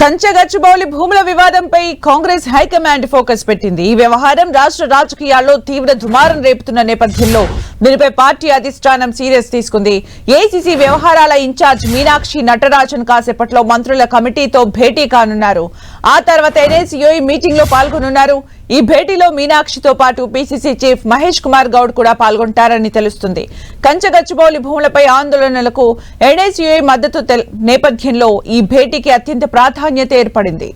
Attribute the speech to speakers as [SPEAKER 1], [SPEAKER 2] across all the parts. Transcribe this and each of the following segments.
[SPEAKER 1] కంచగచ్చిబౌలి భూముల వివాదంపై Congress high command focus పెట్టింది. ఈ వ్యవహారం రాష్ట్ర రాజకీయాల్లో తీవ్ర దుమారం రేపుతున్న నేపథ్యంలో దీనిపై పార్టీ అధిష్టానం సీరియస్ తీసుకుంది. ఏసీసీ వ్యవహారాల ఇన్ఛార్జ్ మీనాక్షి నటరాజన్ కాసేపట్లో మంత్రుల కమిటీతో భేటీ కానున్నారు. ఆ తర్వాత ఎన్ఎస్యుఐ మీటింగ్లో పాల్గొనున్నారు. ఈ భేటీలో మీనాక్షితో పాటు పీసీసీ చీఫ్ మహేష్ కుమార్ గౌడ్ కూడా పాల్గొంటారని తెలుస్తుంది. కంచగచ్చిబౌలి భూములపై ఆందోళనలకు ఎన్ఎస్యుఐ మద్దతు నేపథ్యంలో ఈ భేటీకి అత్యంత ప్రాధాన్యత ఏర్పడింది.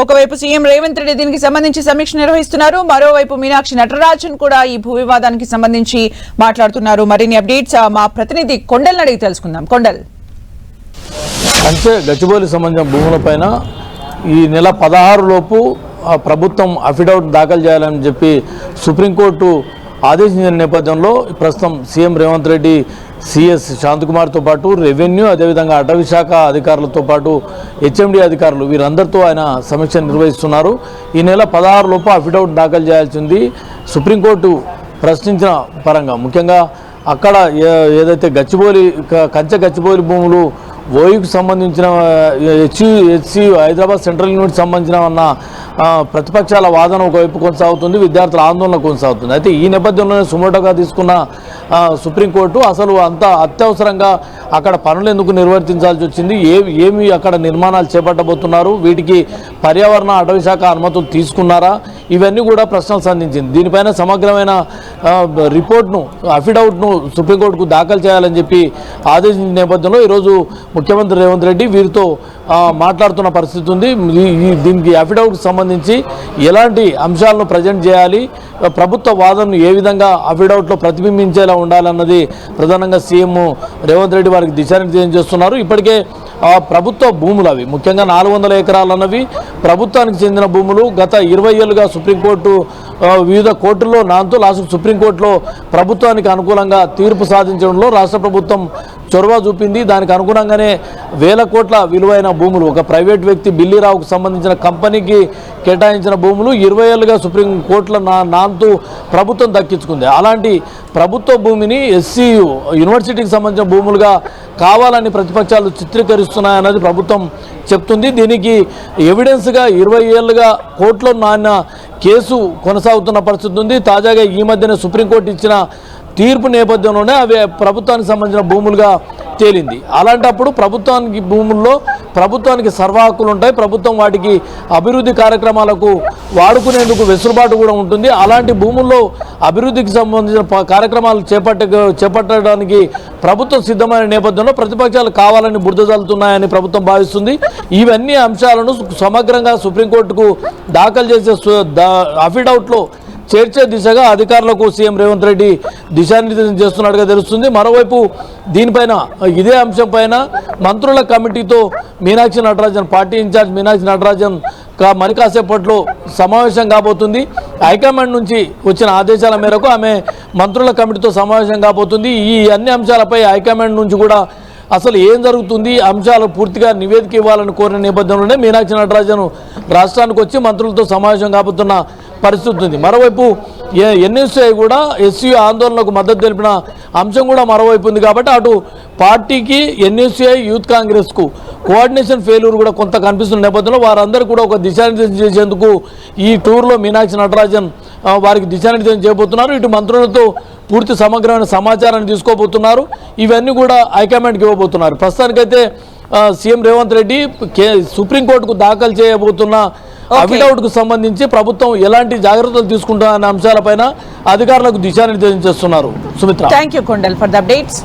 [SPEAKER 1] ఒకవైపు సీఎం రేవంత్ రెడ్డి దీనికి సంబంధించి సమీక్ష నిర్వహిస్తున్నారు మరోవైపు మీనాక్షి నటరాజన్ కూడా ఈ భూ వివాదానికి సంబంధించి మాట్లాడుతున్నారు. మరిన్ని అప్డేట్స్ మా ప్రతినిధి కొండల్ని అడిగి తెలుసుకుందాం. కొండల్.
[SPEAKER 2] అంటే గచ్చిబౌలి సంబంధించిన భూములపైన ఈ నెల పదహారు లోపు ప్రభుత్వం అఫిడవిట్ దాఖలు చేయాలని చెప్పి సుప్రీంకోర్టు ఆదేశించిన నేపథ్యంలో ప్రస్తుతం సీఎం రేవంత్ రెడ్డి సిఎస్ శాంతకుమార్తో పాటు రెవెన్యూ అదేవిధంగా అటవీ శాఖ అధికారులతో పాటు హెచ్ఎండి అధికారులు వీరందరితో ఆయన సమీక్ష నిర్వహిస్తున్నారు. ఈ నెల పదహారులోపు అఫిడవిట్ దాఖలు చేయాల్సింది సుప్రీంకోర్టు ప్రశ్నించిన పరంగా. ముఖ్యంగా అక్కడ ఏదైతే గచ్చిబోలి క- కంచె గచ్చిబౌలి భూములు ఓయుకు సంబంధించిన HU HC Hyderabad central unit సంబంధించిన ఉన్న ప్రతిపక్షాల వాదన ఒకవైపు కొనసాగుతుంది విద్యార్థుల ఆందోళన కొనసాగుతుంది. అయితే ఈ నేపథ్యంలోనే సుమోటోగా తీసుకున్న సుప్రీంకోర్టు అసలు అంత అత్యవసరంగా అక్కడ పనులు ఎందుకు నిర్వర్తించాల్సి వచ్చింది? ఏ ఏమి అక్కడ నిర్మాణాలు చేపట్టబోతున్నారు? వీటికి పర్యావరణ అటవీ శాఖ అనుమతులు తీసుకున్నారా? ఇవన్నీ కూడా ప్రశ్నలు సంధించింది. దీనిపైన సమగ్రమైన రిపోర్ట్ను అఫిడవిట్ను సుప్రీంకోర్టుకు దాఖలు చేయాలని చెప్పి ఆదేశించిన నేపథ్యంలో ఈరోజు ముఖ్యమంత్రి రేవంత్ రెడ్డి వీరితో మాట్లాడుతున్న పరిస్థితి ఉంది. ఈ- దీనికి అఫిడవిట్కి సంబంధించి ఎలాంటి అంశాలను ప్రజెంట్ చేయాలి ప్రభుత్వ వాదనను ఏ విధంగా అఫిడవిట్లో ప్రతిబింబించేలా ఉండాలన్నది ప్రధానంగా సీఎం రేవంత్ రెడ్డి వారికి దిశానిర్దేశం చేస్తున్నారు. ఇప్పటికే ప్రభుత్వ భూములు అవి ముఖ్యంగా నాలుగు వందల ఎకరాలు అన్నవి ప్రభుత్వానికి చెందిన భూములు గత ఇరవై ఏళ్ళుగా సుప్రీంకోర్టు వివిధ కోర్టుల్లో నాంతో లాస్ట్ సుప్రీంకోర్టులో ప్రభుత్వానికి అనుకూలంగా తీర్పు సాధించడంలో రాష్ట్ర ప్రభుత్వం చొరవ చూపింది. దానికి అనుగుణంగానే వేల కోట్ల విలువైన భూములు ఒక ప్రైవేట్ వ్యక్తి బిల్లీరావుకు సంబంధించిన కంపెనీకి కేటాయించిన భూములు ఇరవై ఏళ్ళుగా సుప్రీం కోర్టులో నా నాంతూ ప్రభుత్వం దక్కించుకుంది. అలాంటి ప్రభుత్వ భూమిని ఎస్సీయు యూనివర్సిటీకి సంబంధించిన భూములుగా కావాలని ప్రతిపక్షాలు చిత్రీకరిస్తున్నాయన్నది ప్రభుత్వం చెప్తుంది. దీనికి ఎవిడెన్స్గా ఇరవై ఏళ్ళుగా కోర్టులో నాన్న కేసు కొనసాగుతున్న పరిస్థితి ఉంది. తాజాగా ఈ మధ్యనే సుప్రీంకోర్టు ఇచ్చిన తీర్పు నేపథ్యంలోనే అవి ప్రభుత్వానికి సంబంధించిన భూములుగా తేలింది. అలాంటప్పుడు ప్రభుత్వానికి భూముల్లో ప్రభుత్వానికి సర్వ ఉంటాయి. ప్రభుత్వం వాటికి అభివృద్ధి కార్యక్రమాలకు వాడుకునేందుకు వెసులుబాటు కూడా ఉంటుంది. అలాంటి భూముల్లో అభివృద్ధికి సంబంధించిన కార్యక్రమాలు చేపట్ట చేపట్టడానికి ప్రభుత్వం సిద్ధమైన నేపథ్యంలో ప్రతిపక్షాలు కావాలని బురద జల్లుతున్నాయని ప్రభుత్వం భావిస్తుంది. ఇవన్నీ అంశాలను సమగ్రంగా సుప్రీంకోర్టుకు దాఖలు చేసే అఫిడవిట్లో చేర్చే దిశగా అధికారులకు సీఎం రేవంత్ రెడ్డి దిశానిర్దేశం చేస్తున్నట్టుగా తెలుస్తుంది. మరోవైపు దీనిపైన ఇదే అంశం పైన మంత్రుల కమిటీతో మీనాక్షి నటరాజన్ పార్టీ ఇన్ఛార్జ్ మీనాక్షి నటరాజన్ కా మరి కాసేపట్లో సమావేశం కాబోతుంది. హైకమాండ్ నుంచి వచ్చిన ఆదేశాల మేరకు ఆమె మంత్రుల కమిటీతో సమావేశం కాబోతుంది. ఈ అన్ని అంశాలపై హైకమాండ్ నుంచి కూడా అసలు ఏం జరుగుతుంది? అంశాలు పూర్తిగా నివేదిక ఇవ్వాలని కోరిన నేపథ్యంలోనే మీనాక్షి నటరాజన్ రాష్ట్రానికి వచ్చి మంత్రులతో సమావేశం కాబోతున్న పరిస్థితి ఉంది. మరోవైపు ఎన్ఎస్ఐ కూడా ఎస్సీ ఆందోళనకు మద్దతు తెలిపిన అంశం కూడా మరోవైపు ఉంది కాబట్టి అటు పార్టీకి ఎన్ఎస్ఐ యూత్ కాంగ్రెస్కు కోఆర్డినేషన్ ఫెయిల్యూర్ కూడా కొంత కనిపిస్తున్న నేపథ్యంలో వారందరూ కూడా ఒక దిశానిర్దేశం చేసేందుకు ఈ టూర్లో మీనాక్షి నటరాజన్ వారికి దిశానిర్దేశం చేయబోతున్నారు. ఇటు మంత్రులతో పూర్తి సమగ్రమైన సమాచారాన్ని తీసుకోబోతున్నారు. ఇవన్నీ కూడా హైకమాండ్కి ఇవ్వబోతున్నారు. ప్రస్తుతానికైతే సీఎం రేవంత్ రెడ్డి కే సుప్రీంకోర్టుకు దాఖలు చేయబోతున్న అఫిడవిట్కు సంబంధించి ప్రభుత్వం ఎలాంటి జాగ్రత్తలు తీసుకుంటున్న అంశాలపైన అధికారులకు దిశానిర్దేశం చేస్తున్నారు. Sumitra.
[SPEAKER 1] Thank you Kondal for the updates